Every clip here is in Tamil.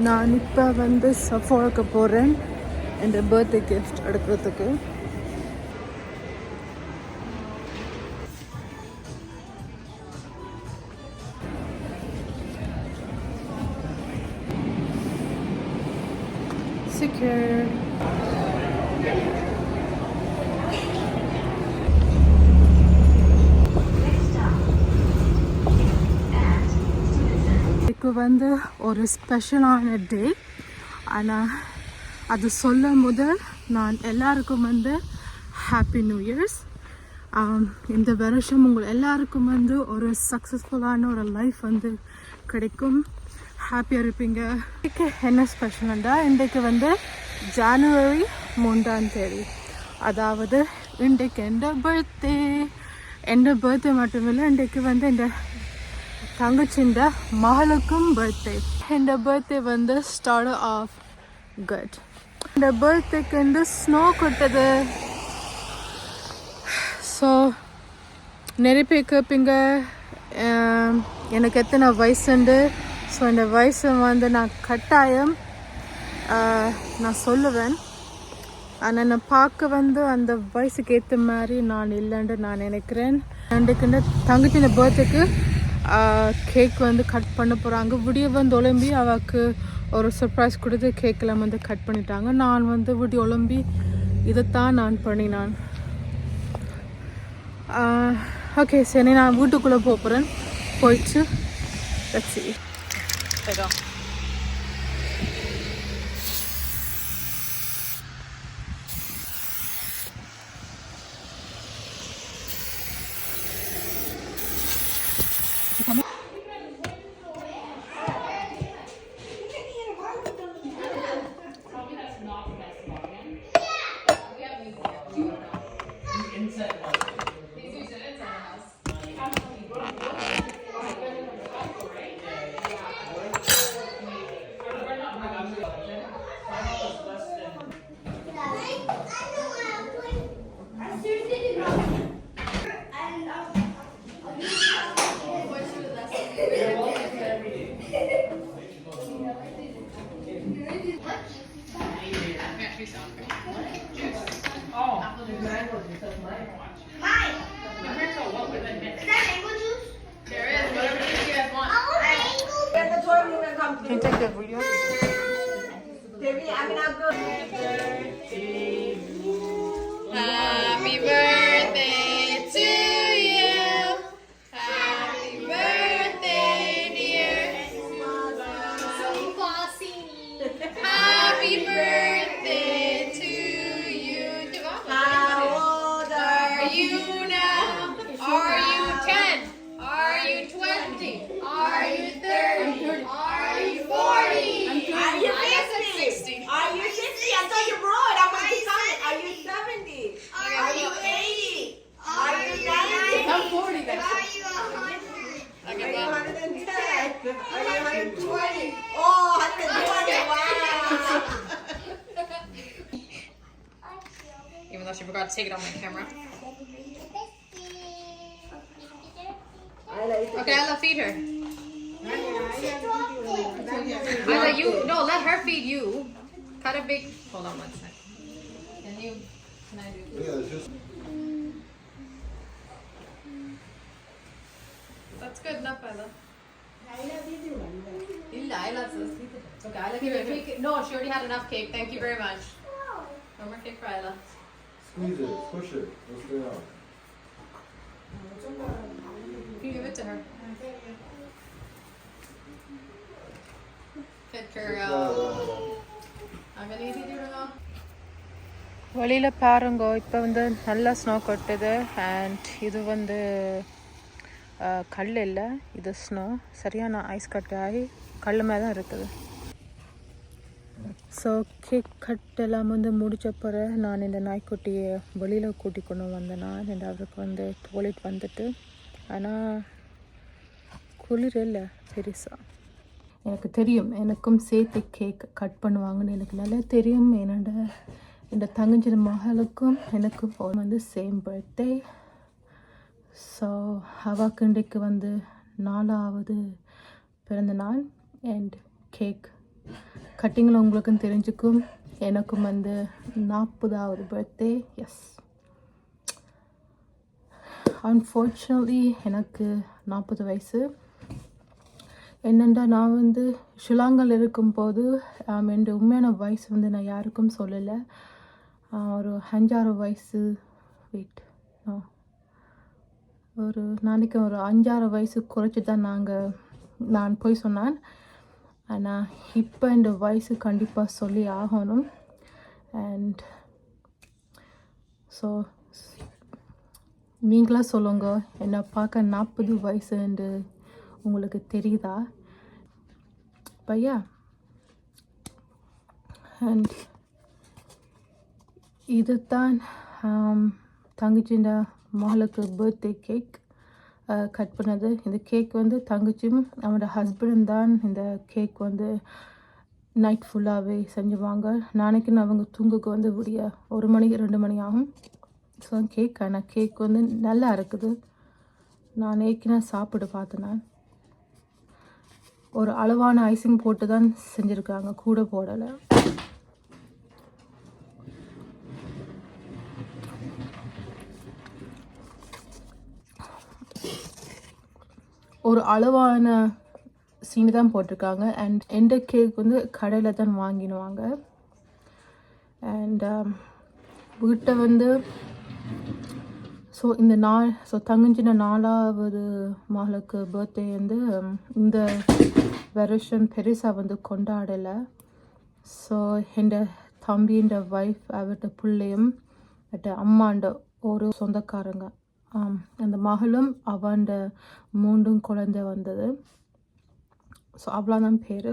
நான் இப்போ வந்து சஃபோக்கு போகிறேன் என் பர்த்டே கிஃப்ட் எடுக்கிறதுக்கு. எனக்கு வந்து ஒரு ஸ்பெஷலான டே ஆனால் அது சொல்லும் முதல் நான் எல்லாருக்கும் வந்து ஹாப்பி நியூ இயர்ஸ் இந்த வருஷம் உங்கள் எல்லாருக்கும் வந்து ஒரு சக்ஸஸ்ஃபுல்லான ஒரு லைஃப் வந்து கிடைக்கும். ஹாப்பியாக இருப்பீங்க. இன்றைக்கு என்ன ஸ்பெஷல்ண்டா இன்றைக்கு வந்து ஜானுவரி மூன்றாம் தேதி. அதாவது இன்றைக்கு எந்த பர்த்டே எந்த பர்த்டே மட்டும் இல்லை இன்றைக்கு வந்து இந்த தங்கச்சிந்த மகளுக்கும் பர்த்டே இந்த பர்த்டே வந்து ஸ்டார்ட் ஆஃப் குட் இந்த பர்த்டேக்கு வந்து ஸ்னோ கொட்டது. ஸோ நிறைய பேர் கேட்பீங்க எனக்கு எத்தனை வயசுண்டு? ஸோ இந்த வயசு வந்து நான் கட்டாயம் நான் சொல்லுவேன். ஆனால் நான் பார்க்க வந்து அந்த வயசுக்கு ஏற்ற மாதிரி நான் இல்லைன்னு நான் நினைக்கிறேன். ரெண்டுக்குன்னு தங்கச்சின தங்கச்சி இந்த பர்த்டேக்கு கேக் வந்து கட் பண்ண போகிறாங்க விடிய வந்து ஒலம்பி அவளுக்கு ஒரு சர்ப்ரைஸ் கொடுத்து கேக்கெல்லாம் வந்து கட் பண்ணிட்டாங்க. நான் வந்து விடிய ஒலம்பி இதைத்தான் நான் பண்ணினான். ஓகே சரி நான் வீட்டுக்குள்ளே போகிறேன் போயிட்டு வச்சு you take forgot to take it on my camera. Okay, I love feed her. I you no, let her feed you. Cut a big hold on one second. Can you can I do this? That's good enough, Ayla. Okay, I love you. No, she already had enough cake. Thank you very much. No more cake for Ella. Squeeze it, push it, let's get out. You give it to her. Good girl. I'm gonna eat it now. வெளியில் பாருங்க இப்போ வந்து நல்லா ஸ்னோ கொட்டுது அண்ட் இது வந்து கல் இல்லை இது ஸ்னோ சரியான ஐஸ் கட்டு ஆகி கல் மேலே தான் இருக்குது ஸோ கேக் கட் எல்லாம் வந்து முடித்த பிறகு நான் இந்த நாய்க்குட்டியை வெளியில் கூட்டி கொண்டு வந்தேன் இந்த அவருக்கு வந்து தோலிட்டு வந்துட்டு ஆனால் குளிர் இல்லை பெருசாக எனக்கு தெரியும் எனக்கும் சேர்த்து கேக் கட் பண்ணுவாங்கன்னு எனக்கு நல்லா தெரியும். என்னோட இந்த தங்கச்சி மகளுக்கும் எனக்கும் வந்து சேம் பர்த்டே ஸோ அவாக்கு இன்றைக்கு வந்து நாலாவது பிறந்த நாள் அண்ட் கேக் கட்டிங்கில் உங்களுக்கும் தெரிஞ்சுக்கும். எனக்கும் வந்து நாற்பதாவது பர்த்டே எஸ் அன்ஃபார்ச்சுனேட்லி எனக்கு நாற்பது வயசு. என்னென்னா நான் வந்து ஷிலாங்கில் இருக்கும்போது ஆம், என் உண்மையான வயசு வந்து நான் யாருக்கும் சொல்லலை. ஒரு அஞ்சாறு வயசு வெயிட் ஒரு நாளைக்கு ஒரு அஞ்சாறு வயசு குறைச்சி தான் நாங்கள் நான் போய் சொன்னேன். ஆனால் இப்போ இந்த வாய்ஸு கண்டிப்பாக சொல்லி ஆகணும். அண்ட் ஸோ நீங்களாக சொல்லுங்க என்னை பார்க்க நாற்பது வயசுன்னு உங்களுக்கு தெரியுதா? பையா அண்ட் இதுதான் தங்கச்சிண்ட மகளுக்கு பர்த்டே கேக் கட் பண்ணது. இந்த கேக் வந்து தங்கச்சியும் அவனோட ஹஸ்பண்டும் தான் இந்த கேக் வந்து நைட் ஃபுல்லாகவே செஞ்சுவாங்க. நாளைக்குன்னு அவங்க தூங்குக்கு வந்து விடிய ஒரு மணிக்கு ரெண்டு மணி ஆகும். ஸோ கேக் ஆனால் கேக் வந்து நல்லா இருக்குது. நான் ஏற்கனவே சாப்பிட்டு பார்த்தேன் நான். ஒரு அளவான ஐசிங் போட்டு தான் செஞ்சுருக்காங்க. கூட போடலை. ஒரு அளவான சீனு தான் போட்டிருக்காங்க. அண்ட் எந்த கேக் வந்து கடையில் தான் வாங்கினுவாங்க அண்ட் um, வீட்டை வந்து ஸோ இந்த நாள் ஸோ தங்கஞ்சின நாலாவது மகளுக்கு பர்த்டே வந்து um, இந்த வருஷம் பெருசாக வந்து கொண்டாடலை. ஸோ என் தம்பின்ற ஒய்ஃப் அவர்கிட்ட பிள்ளையும் அவர்கிட்ட அம்மாண்ட ஒரு சொந்தக்காரங்க. அந்த மகளும் அவண்ட மூண்டும் குழந்தை வந்தது. ஸோ அவ்வளோதான் பேர்.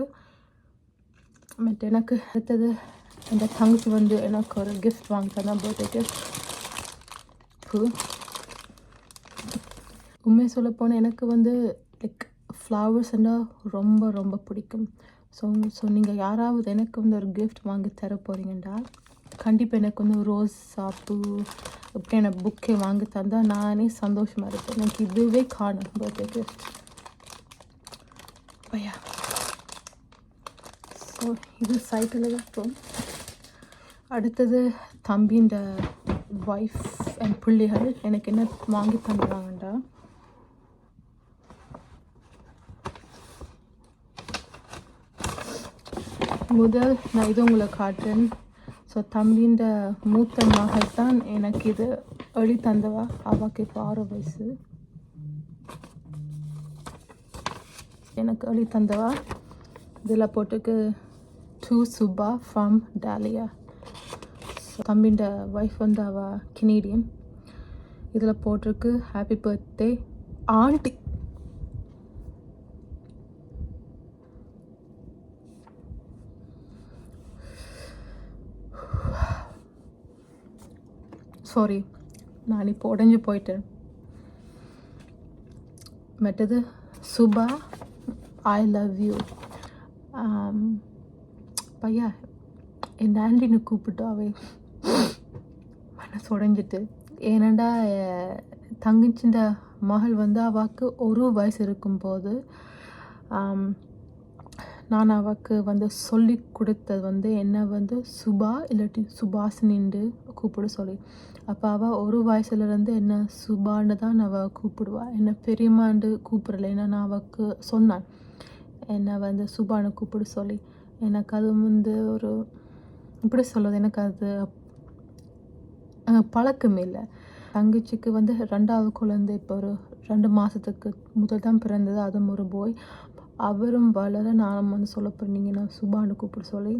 பட் எனக்கு அடுத்தது அந்த தங்கச்சி வந்து எனக்கு ஒரு கிஃப்ட் வாங்கி தந்தான் பர்த்டே உண்மையை சொல்ல போனால் எனக்கு வந்து லைக் ஃப்ளவர்ஸ்னால் ரொம்ப ரொம்ப பிடிக்கும். ஸோ ஸோ நீங்கள் யாராவது எனக்கு வந்து ஒரு கிஃப்ட் வாங்கி தர போகிறீங்கண்டா கண்டிப்பாக எனக்கு வந்து ரோஸ் சாப்பு இப்படி எனக்கு புக்கே வாங்கி தந்தால் நானே சந்தோஷமாக இருப்பேன். எனக்கு இதுவே காணும் பர்த்டேக்கு பையா. ஸோ இது சைக்கிளில் இருக்கும் அடுத்தது தம்பின்ற ஒய்ஃப் அண்ட் பிள்ளைகள் எனக்கு என்ன வாங்கி தந்துடுவாங்கண்டா முதல் நான் இது உங்களை காட்டுறேன். ஸோ தம்பின்ற மூத்த மகள் தான் எனக்கு இது எழுதி தந்தவா? அவாக்கு இப்போ ஆறு வயசு. எனக்கு எழுதி தந்தவா? இதில் போட்டுக்கு டூ சுபா ஃப்ரம் டாலியா தம்பின்ற ஒய்ஃப் வந்து அவ கெனேடியன் இதில் போட்டிருக்கு ஹாப்பி பர்த்டே ஆண்டி சாரி நான் இப்போ உடஞ்சி போயிட்டேன். மற்றது சுபா ஐ லவ் யூ பையா என் ஆண்டின்னு கூப்பிட்டாவே மனசு உடைஞ்சிட்டு ஏனண்டா அஹ், மகள் வந்து அவாக்கு ஒரு வயசு இருக்கும்போது நான் அவக்கு வந்து சொல்லி கொடுத்தது வந்து என்னை வந்து சுபா இல்லாட்டி சுபாஷினின்னு கூப்பிட சொல்லி. அப்போ அவள் ஒரு வயசுலேருந்து என்ன சுபான்னு தான் அவள் கூப்பிடுவாள் என்னை பெரியம்மாண்டு கூப்பிடல. ஏன்னா நான் அவக்கு சொன்னான். என்னை வந்து சுபான்னு கூப்பிட சொல்லி. எனக்கு அது வந்து ஒரு இப்படி சொல்லுவது எனக்கு அது பழக்கம் இல்லை. தங்கச்சிக்கு வந்து ரெண்டாவது குழந்தை இப்போ ஒரு ரெண்டு மாதத்துக்கு முதல் தான் பிறந்தது. அதுவும் ஒரு போய் அவரும் வளர நானும் வந்து சொல்ல போகிறீங்க நான் சுபான்னு கூப்பிட சொல்லி.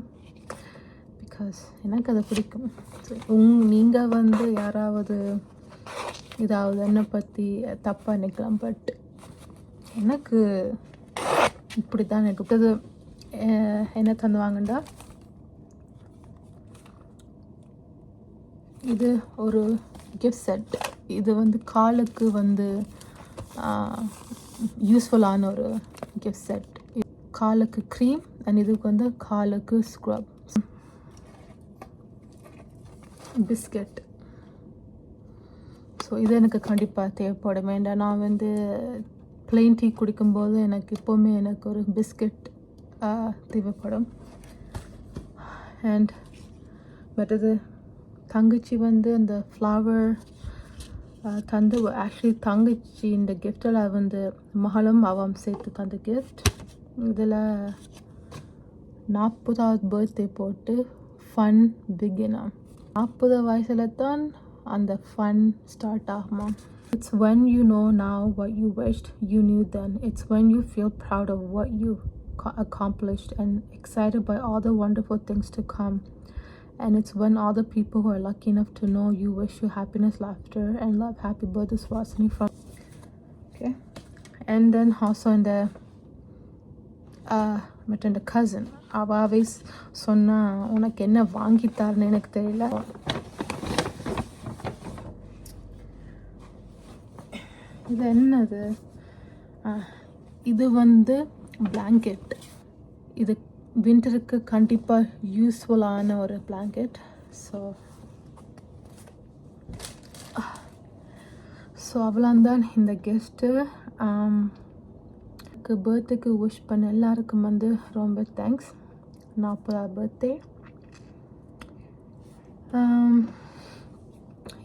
பிகாஸ் எனக்கு அதை பிடிக்கும். உங் நீங்கள் வந்து யாராவது இதாவது என்னை பற்றி தப்பாக நினைக்கலாம் பட் எனக்கு இப்படி தான் எனக்கு அடுத்தது, என்ன தந்துவாங்கண்டா இது ஒரு கிஃப்ட் செட் இது வந்து காலுக்கு வந்து யூஸ்ஃபுல்லான ஒரு கிஃப்ட் செட் காலுக்கு க்ரீம் அண்ட் இதுக்கு வந்து காலுக்கு ஸ்க்ரப் பிஸ்கட் ஸோ இது எனக்கு கண்டிப்பாக தேவைப்படும். வேண்டாம் நான் வந்து பிளெயின் டீ குடிக்கும்போது எனக்கு எப்போவுமே எனக்கு ஒரு பிஸ்கட் தேவைப்படும். அண்ட் மற்றது தங்கச்சி வந்து அந்த ஃப்ளவர் தந்து ஆக்சுவலி தங்கச்சி இந்த கிஃப்டில் வந்து மகளும் அவம் சேர்த்து தந்த கிஃப்ட் இதில் நாற்பதாவது பர்த்டே போட்டு ஃபன் பிகினா நாற்பது வயசில் தான் அந்த ஃபன் ஸ்டார்ட் ஆகுமா it's when you know now what you want you knew then it's when you feel proud of what you accomplished and excited by all the wonderful things to come and it's when all the people who are lucky enough to know you wish you happiness laughter and love happy birthday Swasini from okay and then also in the but இந்த கசின் அவாவே சொன்னா உனக்கு என்ன வாங்கித்தாருன்னு எனக்கு தெரியல இது என்னது ஆ, இது வந்து blanket இது வின்டருக்கு கண்டிப்பாக யூஸ்ஃபுல்லான ஒரு பிளாங்கெட் ஸோ ஸோ அவ்வளோந்தான் இந்த கெஸ்ட்டு பர்த்டேக்கு விஷ் பண்ண எல்லாருக்கும் வந்து ரொம்ப தேங்க்ஸ் நாற்பதாவது birthday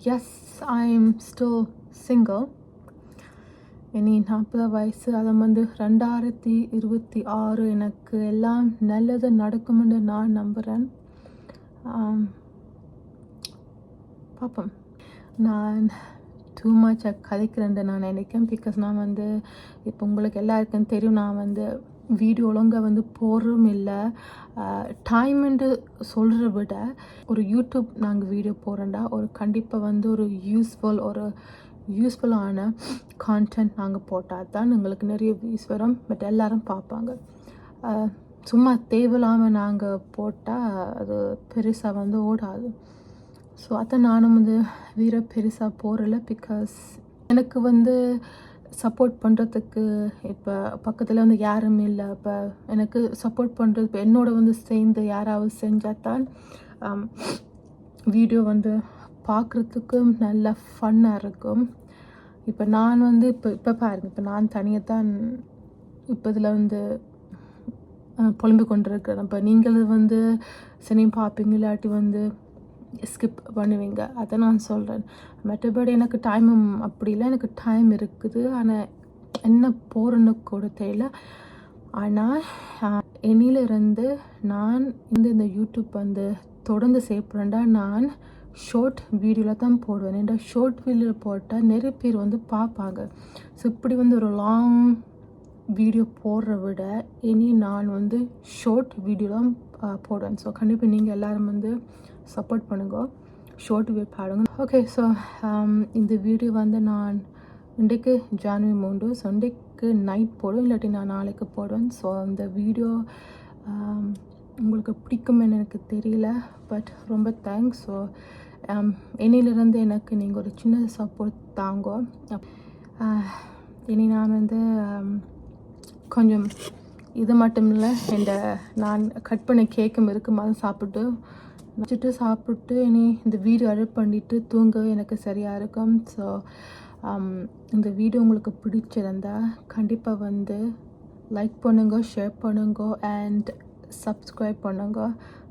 yes I am still single இனி நாற்பது வயசு அதை வந்து ரெண்டாயிரத்தி இருபத்தி ஆறு. எனக்கு எல்லாம் நல்லது நடக்கும்னு நான் நம்புகிறேன் பார்ப்போம். நான் டூ மச் கதைக்கிறேன் நான் நினைக்கிறேன். பிகாஸ் நான் வந்து இப்போ உங்களுக்கு எல்லாருக்கும் தெரியும் நான் வந்து வீடியோ ஒழுங்கா வந்து போடுறதும் இல்லை. டைம்ன்ட்டு சொல்கிறத விட ஒரு யூடியூப் நாங்கள் வீடியோ போகிறோண்டா ஒரு கண்டிப்பாக வந்து ஒரு யூஸ்ஃபுல் ஒரு யூஸ்ஃபுல்லான கான்டென்ட் நாங்கள் போட்டால் தான் எங்களுக்கு நிறைய வியூஸ் வரும். பட் எல்லாரும் பார்ப்பாங்க. சும்மா தேவையில்லாமல் நாங்கள் போட்டால் அது பெருசாக வந்து ஓடாது. ஸோ அதை நானும் வந்து வீர பெருசாக போகிறல பிகாஸ் எனக்கு வந்து சப்போர்ட் பண்ணுறதுக்கு இப்போ பக்கத்தில் வந்து யாரும் இல்லை. இப்போ எனக்கு சப்போர்ட் பண்ணுறது இப்போ என்னோட வந்து சேர்ந்து யாராவது செஞ்சால் தான் வீடியோ வந்து பார்க்குறதுக்கும் நல்ல ஃபன்னாக இருக்கும். இப்போ நான் வந்து இப்போ இப்போ பாருங்கள் இப்போ நான் தனியாக தான் இப்போ இதில் வந்து அஹ், புலம்பிக் கொண்டிருக்கிறேன். இப்போ நீங்கள் வந்து சினிமா பார்ப்பீங்க இல்லாட்டி வந்து ஸ்கிப் பண்ணுவீங்க. அதை நான் சொல்கிறேன் மற்றபடி எனக்கு டைமும் அப்படி இல்லை. எனக்கு டைம் இருக்குது. ஆனால் என்ன போகிறேன்னு கூட தெரியல. ஆனால் என்னிலிருந்து நான் இந்த இந்த யூடியூப் வந்து தொடர்ந்து செய்யப்படுறேன்டா நான் ஷார்ட் வீடியோவில் தான் போடுவேன். ஏன்னா ஷார்ட் வீடியோவில் போட்டால் நிறைய பேர் வந்து பார்ப்பாங்க. ஸோ இப்படி வந்து ஒரு லாங் வீடியோ போடுறத விட இனி நான் வந்து ஷார்ட் வீடியோ தான் போடுவேன். ஸோ கண்டிப்பாக நீங்கள் எல்லாரும் வந்து சப்போர்ட் பண்ணுங்க. ஷார்ட் வீடியோ பாடுங்க. ஓகே ஸோ um, இந்த வீடியோ வந்து நான் இன்றைக்கு ஜான்வரி மூன்று ஸோ இன்றைக்கு நைட் போடுவேன். இல்லாட்டி நான் நாளைக்கு போடுவேன். ஸோ இந்த வீடியோ um, உங்களுக்கு பிடிக்கும்னு எனக்கு தெரியல. பட் ரொம்ப தேங்க்ஸ் ஸோ என்னிலிருந்து எனக்கு நீங்கள் ஒரு சின்ன சப்போர்ட் தாங்க. இனி நான் வந்து கொஞ்சம் இது மட்டும் இல்லை இந்த நான் கட் பண்ண கேக்கும் இருக்கும் அதை சாப்பிட்டு. வச்சுட்டு சாப்பிட்டு இனி இந்த வீடு எடிட் பண்ணிட்டு தூங்க எனக்கு சரியாக இருக்கும். ஸோ இந்த வீடியோ உங்களுக்கு பிடிச்சிருந்தா கண்டிப்பாக வந்து லைக் பண்ணுங்க ஷேர் பண்ணுங்க அண்ட் சப்ஸ்கிரைப் பண்ணுங்க.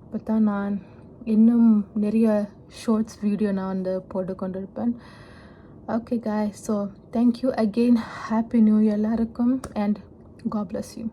அப்போ தான் நான் இன்னும் நிறைய ஷார்ட்ஸ் வீடியோ நான் வந்து போட்டு கொண்டிருப்பேன் okay guys so thank you again happy new year எல்லாருக்கும் அண்ட் God யூ